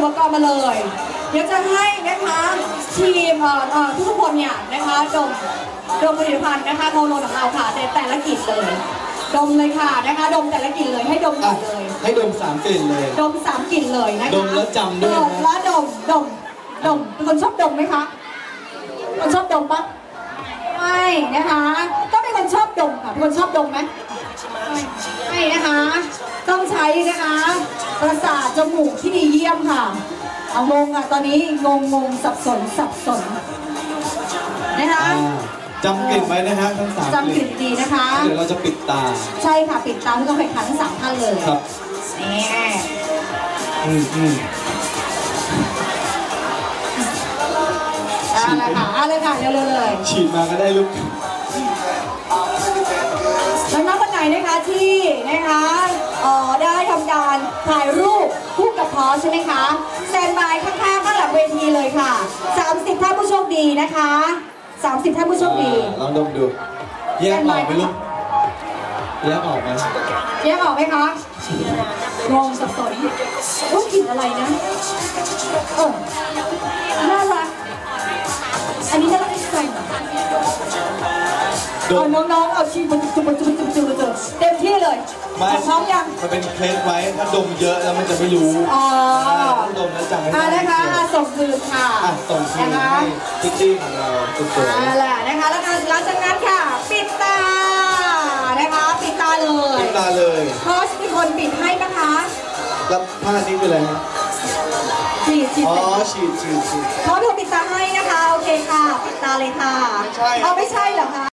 อุปกรณ์มาเลย เดี๋ยวจะให้นะคะทีมเอ่อเอ่อทุกๆคนเนี่ยนะคะดมดมผลิตภัณฑ์นะคะโคโลของเราค่ะแต่แต่ละกลิ่นเลย ดมเลยค่ะนะคะ ดมแต่ละกลิ่นเลยให้ดมก่อะอนเลย ให้ดมสามกลิ่นเลย ดมสามกลิ่นเลยนะคะดมแล้วจำด้วยนะดมแล้วดมดมดมเป็นคนชอบดมไหมคะคนชอบดมปะไม่นะคะต้องเป็นคนชอบดมค่ะเป็นคนชอบดมไหมไม่ไม่นะคะ ต้องใช้นะคะ ประสาทจมูกที่ดีเยี่ยมค่ะ เอางงอะตอนนี้งงงงสับสนสับสนนะคะอ่าจำกลิ่นไว้นะฮะทั้งสามจำกลิ่นดีนะคะ เดี๋ยวเราจะปิดตา ใช่ค่ะปิดตาผู้ต้องแข่งขันทั้งสามท่านเลยครับนี่อืมอืมเอาเลยค่ะเอาเลยค่ะเร็วๆเลยฉีดมาก็ได้ลูกน้องๆคนไหนนะคะที่นะคะเอ่อได้ ทำการถ่ายรูปคู่กับพอใช่ไหมคะแซนบายข้างๆข้างหลังเวทีเลยค่ะ 30 ท่านผู้โชคดีนะคะ 30 ท่านผู้โชคดี อ่าลองดมดู แยกออกไหมลูกแยกออกไหมแยกออกไหมคะงงสับสนว่ากลิ่นอะไรนะ เออน่ารัก เอามน้องๆ เอาชีมันจุบจุบจุบจุบจุบเต็มที่เลยไม่พร้อมยัง มันเป็นเคล็ดไว้ถ้าดมเยอะแล้วมันจะไม่รู้อ๋อต้องดมแล้วจำให้อ่าได้นะคะอะส่งคืนค่ะอะส่งคืนนะคะให้พิตตี้ของเราคุณสวยอ่าแหละนะคะ แล้วก็หลังจากนั้นค่ะ ปิดตา นะคะ ปิดตาเลยปิดตาเลยโค้ชมีคนปิดให้นะคะแล้วผ้านี้คืออะไรฮะฉีดฉีดอ๋อเสร็จฉีดฉีดฉีด เขาถูกปิดตาให้นะคะ โอเคค่ะ ปิดตาเลยค่ะไม่ใช่ เอาไม่ใช่เหรอคะ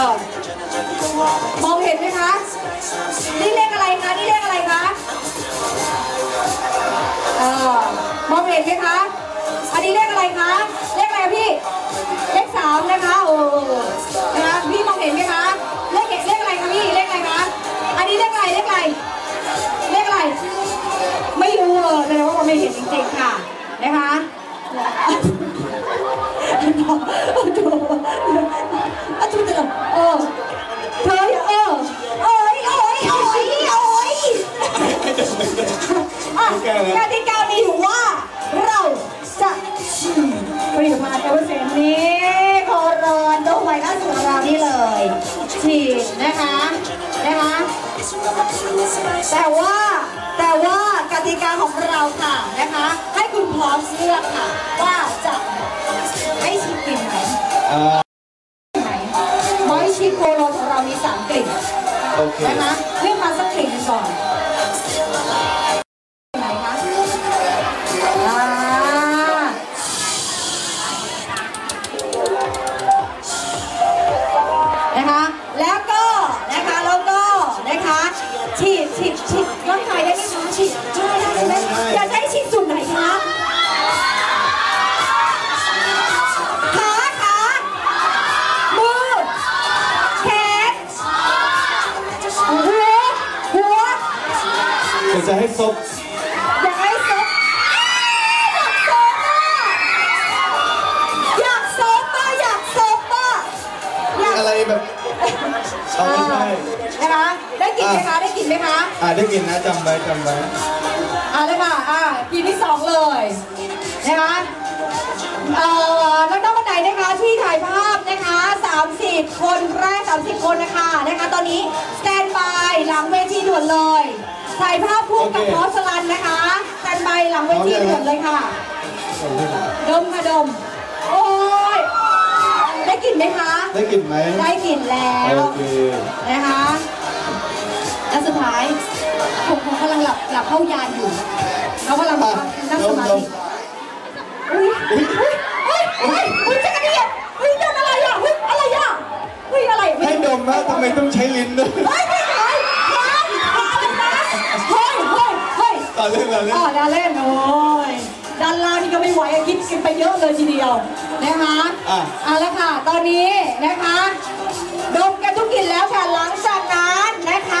ออมองเห็นไหมคะ นี่เลขอะไรคะ นี่เลขอะไรคะ เออ มองเห็นไหมคะ อันนี้เลขอะไรคะ เลขอะไรพี่ เลขสามนะคะ โอ้นะคะพี่มองเห็นไหมคะ เลขเลขอะไรคะพี่ เลขอะไรคะ อันนี้เลขอะไร เลขอะไร เลขอะไร ไม่รู้เออแสดงว่าเราไม่เห็นจริงๆค่ะ นะคะ แต่ว่าแต่ว่ากติกาของเราค่ะนะคะ ให้คุณพร้อมเลือกค่ะ ว่าจะให้ฉีดกลิ่นไหนอ่าไหนไม้ชีโคโรนของเรามีสามกลิ่นโอเค นะคะเลือกมาสักกลิ่นหนึ่งก่อนไหน เดี๋ยวจะให้ซบอยากให้ซบอยากซบอะอยากซบอะอยากซบอะอยากอะไรแบบเอาไม่ใช่นะคะได้กลิ่นไหมคะได้กลิ่นไหมคะอ่าได้กินนะจำไว้จำไว้อะเลยค่ะอะกลิ่นที่สองเลยนะคะเอ่อน้องๆคนไหนนะคะที่ถ่ายภาพนะคะ 30 คนแรก 30 คนนะคะนะคะ ตอนนี้สแตนบายหลังเวทีด่วนเลย ถ่ายภาพคู่กับพอสลันนะคะสแตนบายหลังเวทีด่วนเลยค่ะ ดมค่ะดม โอ้ย ได้กลิ่นไหมคะ ได้กลินไหมได้กลิ่นแล้ว โอเคนะคะแล้วสุดท้ายผมผมกำลังหลับหลับเข้ายานอยู่เขากำลังอะนั่งดสมมาดธิมอุ้ยอุ้ยอุ้ยอุ้ยอุ้ยจักรเดียอุ้ยโดนอะไรอะอุ้ยอะไรอะอุ้ยอะไร ให้ดมนะทำไมต้องใช้ลิ้นด้วย เฮ้ยไม่ใช่เฮ้ยอะไรนะเฮ้ยเฮ้ย เฮ้ยตอนเล่นเราเล่นอ๋อดาเล่นโอ้ยด้านล่างนี่ก็ไม่ไหวอะคิดกันไปเยอะเลยทีเดียวนะคะอะ เอาละค่ะ ตอนนี้นะคะดมกันทุกกลิ่นแล้วค่ะหลังจากนั้นนะคะ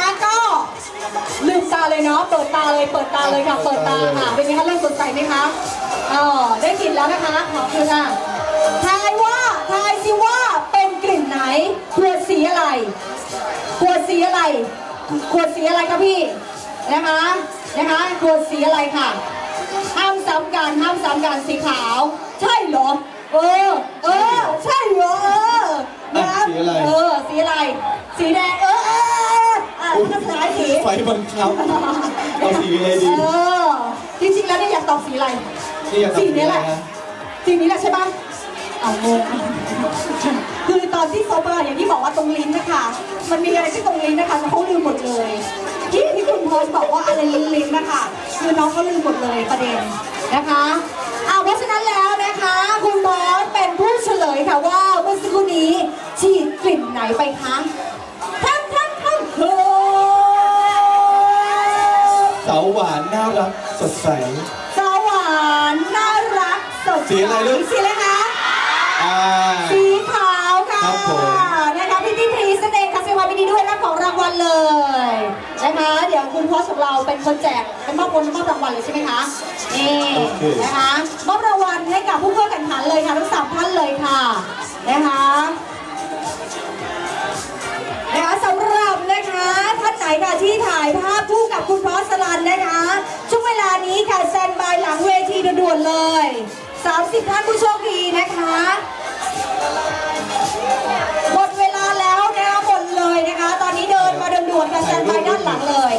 เปิดตาเลยเปิดตาเลยค่ะ เปิดตาค่ะเป็นไงคะเริ่มสดใสไหมคะเออได้กลิ่นแล้วนะคะขอบคุณค่ะทายว่าทายสิว่าเป็นกลิ่นไหนขวดสีอะไรขวดสีอะไรขวดสีอะไรคะพี่นะคะ นะคะขวดสีอะไรค่ะ ห้ามซ้ำกันห้ามซ้ำกันสีขาว ใช่เหรอ เออ เออ ใช่เหรอ เออนะอะสีอะไร เออ สีอะไร สีแดง เออเออเอออะแล้วก็สายสี ไฟบังคับเอาสีอะไรดีเออ จริงๆ แล้วเนี่ยอยากตอบสีอะไร นี่อยากทำสีสีนี้อะแหไรละฮะสีนี้แหละใช่ปะเอางงคือตอนที่เขาเปิดอย่างที่บอกว่าตรงลิ้นนะคะ มันมีอะไรที่ตรงลิ้นนะคะเขาลืมหมดเลย ที่ที่คุณโพสต์บอกว่าอะไรลิ้นลิ้นๆนะคะคือน้องเขาลืมหมดเลยประเด็นนะคะเอาเพราะฉะนั้นแล้วนะคะ คุณบอสเป็นผู้เฉลยค่ะว่าเมื่อสักครู่นี้ฉีดกลิ่นไหนไปคะทั้งทั้งทั้งโคสาวหวานน่ารักสดใสสวรรค์น่ารักสดใสสีอะไรลูก สีอะไรคะ อ่า สีขาว ค่ะครับผมนะคะพี่พี่พรีสเองค่ะเซวามิดีด้วยรับของรางวัลเลยนะคะเดี๋ยวคุณพอสของเราเป็นคนแจกเป็นมอบคนมอบรางวัลเลยใช่ไหมคะนี่นะคะมอบรางวัลให้กับผู้เข้าแข่งขันเลยค่ะทั้งสามท่านเลยค่ะนะคะนะคะสำหรับนะคะท่านไหนค่ะที่ถ่ายภาพคู่กับคุณพอสลันนะคะช่วงเวลานี้ค่ะแซนบายหลังเวทีด่วนๆเลย 30 ท่านผู้โชคดีนะคะ เลย